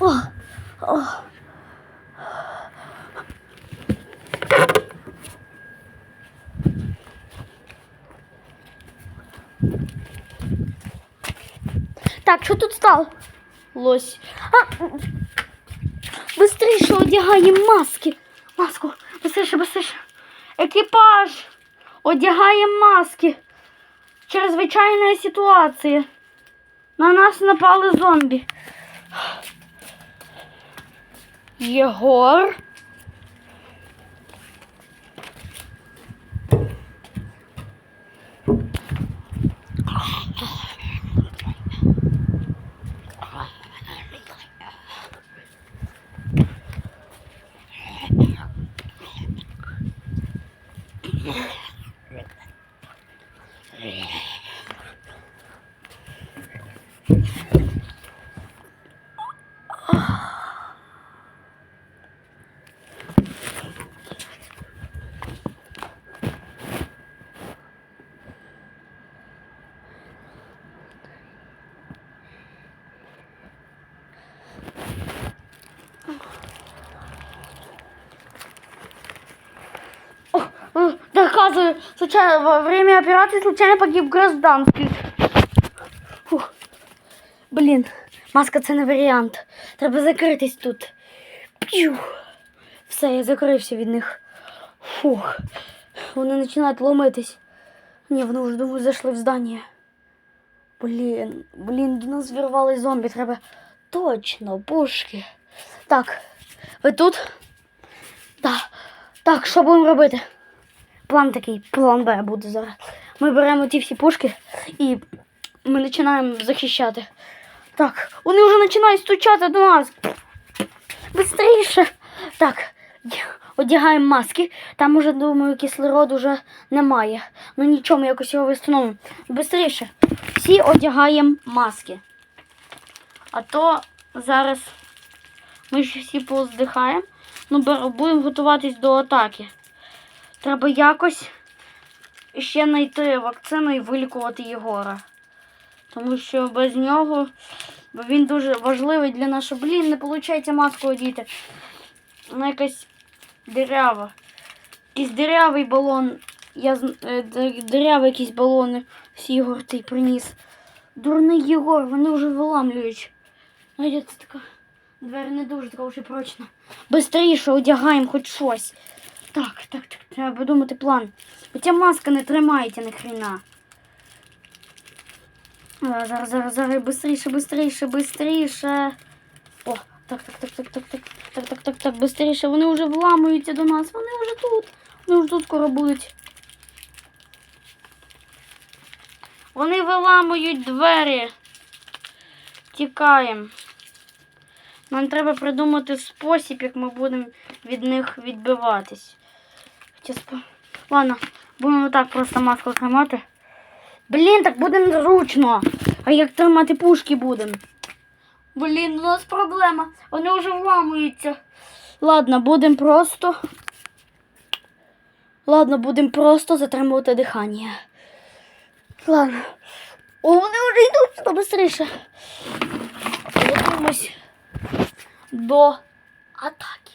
О, о. Так, що тут стало? Лось. А, быстріше одягаємо маски. Маску, быстріше, быстріше. Екіпаж. Одягаємо маски. Чрезвичайна ситуація. На нас напали зомбі. Єгор. Yeah. О, доказываю, случайно, во время операции случайно погиб гражданский. Фух. Блін, маска це не варіант. Треба закритись тут. П'ю. Все, я закрився від них. Фух. Вони починають ломитись. Ні, вони вже думаю, зайшли в здання. Блін, блін, до нас вірвали зомбі. Треба точно, пушки. Так, ви тут? Так. Так, що будемо робити? План такий, план Б буде зараз. Ми беремо ті всі пушки і ми починаємо захищати. Так, вони вже починають стучати до нас. Бистріше. Так, одягаємо маски. Там уже, думаю, кислороду вже немає. Ну нічого, ми якось його встановимо. Бистріше. Всі одягаємо маски. А то зараз ми ж всі поздихаємо. Ну, будемо готуватись до атаки. Треба якось ще знайти вакцину і вилікувати Єгора. Тому що без нього бо він дуже важливий для нашого. Блін, не виходить маску одіти. Вона якась дирява. Якийсь дирявий балон. Я з- е, дирявий якісь балони всі Єгор цей приніс. Дурний Єгор, вони вже виламлюють. Це така двері не дуже така вже прочна. Бистріше одягаємо хоч щось. Так, так, так, треба подумати план. Ця маска не тримається ніхрена. Зараз, зараз, зараз, бистріше, бистріше, бистріше. О, так, так, так, так, так, так, так, так, так, так, бистріше. Вони вже вламуються до нас. Вони вже тут. Вони вже тут скоро будуть. Вони виламують двері. Тікаємо. Нам треба придумати спосіб, як ми будемо від них відбиватись. Сп... Ладно, будемо так просто маску тримати. Блін, так буде незручно. А як тримати пушки будемо? Блін, у нас проблема. Вони вже вламуються. Ладно, будемо просто. Ладно, будемо просто затримувати дихання. Ладно. О, вони вже йдуть сюди бистріше. Готуємось до атаки.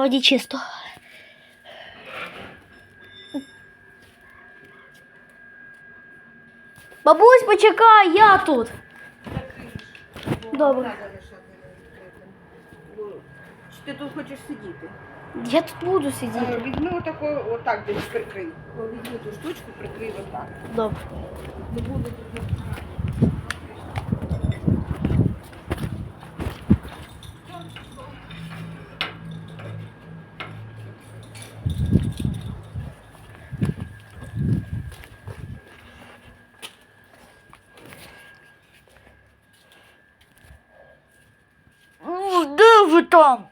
Вроді чисто. Бабусь, почекай, я тут. Добре. Чи ти тут хочеш сидіти? Я тут буду сидіти. Е, Візьми отако, отак десь прикрий. О, Візьми ту штучку, прикрий отак. Добре. Не буде тут. Там?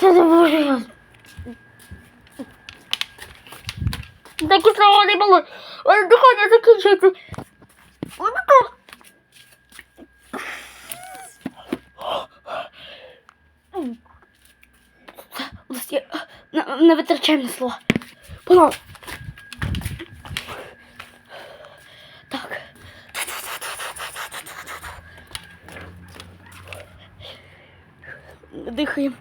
Це не може. Такі слова не було. Але дихання закінчується. Є... Не, не витрачаємо на слова. Погнали. Дихаємо.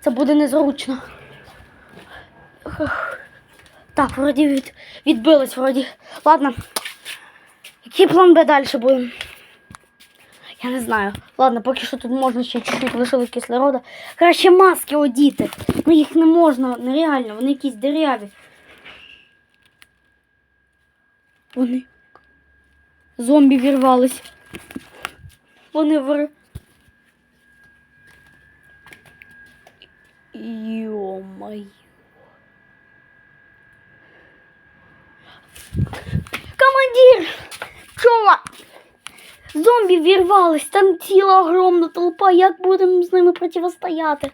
Це буде незручно. Так, вроді від, відбилось, вроді. Ладно. Який план Б далі буде? Я не знаю. Ладно, поки що тут можна ще чуть-чуть лишили кислорода. Краще маски одіти. Ну їх не можна, нереально, вони якісь дереві. Вони. Зомбі вірвались. Вони вир... Йо-моє. Командир! Чова! Зомбі вірвались, там ціла огромна толпа. Як будемо з ними протистояти?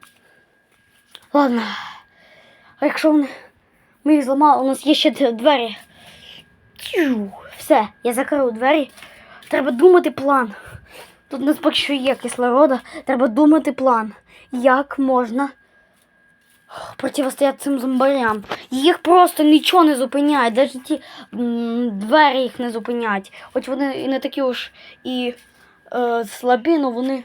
Ладно. А якщо вони. Ми їх зламали, у нас є ще двері. Тю, Все, я закрив двері. Треба думати план. Тут у нас поки що є кислорода. Треба думати план. Як можна протистояти цим зомбарям. Їх просто нічого не зупиняє. Навіть ті двері їх не зупинять. Хоч вони і не такі уж і е, слабі, але вони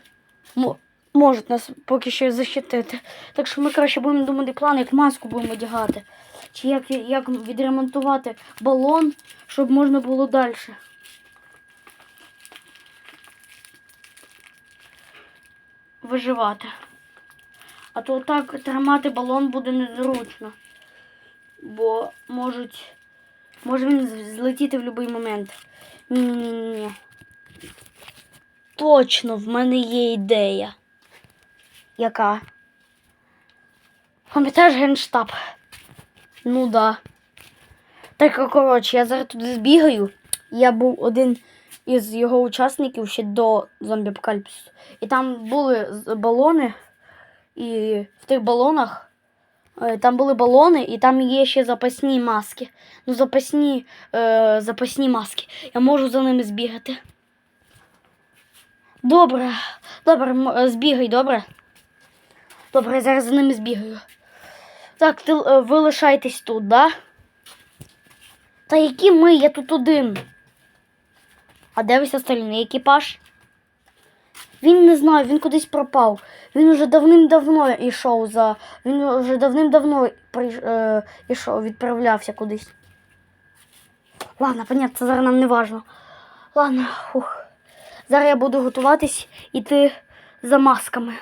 можуть нас поки що захистити. Так що ми краще будемо думати план, як маску будемо одягати. Чи як, як відремонтувати балон, щоб можна було далі. Виживати. А то так тримати балон буде незручно. Бо можуть. Може він злетіти в будь-який момент. Ні-ні-ні. Точно, в мене є ідея. Яка? Пам'ятаєш генштаб? Ну да. Так, коротше, я зараз туди збігаю. Я був один із його учасників ще до зомбі апокаліпсису. І там були балони. І в тих балонах е, там були балони, і там є ще запасні маски. Ну, запасні, е, запасні маски. Я можу за ними збігати. Добре, добре, е, збігай, добре. Добре, я зараз за ними збігаю. Так, ти, е, ви лишайтесь тут, да? Та які ми? Я тут один. А де весь остальний екіпаж? Він не знаю, він кудись пропав. Він уже давним-давно йшов за. Він вже давним-давно прийш... е... йшов, відправлявся кудись. Ладно, понятно, це зараз нам не важно. Ладно, фух. Зараз я буду готуватись іти за масками.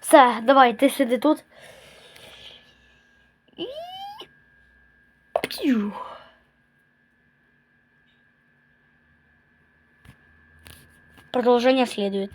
Все, давай, ти сиди тут. І... П'ю. Продолжение следует.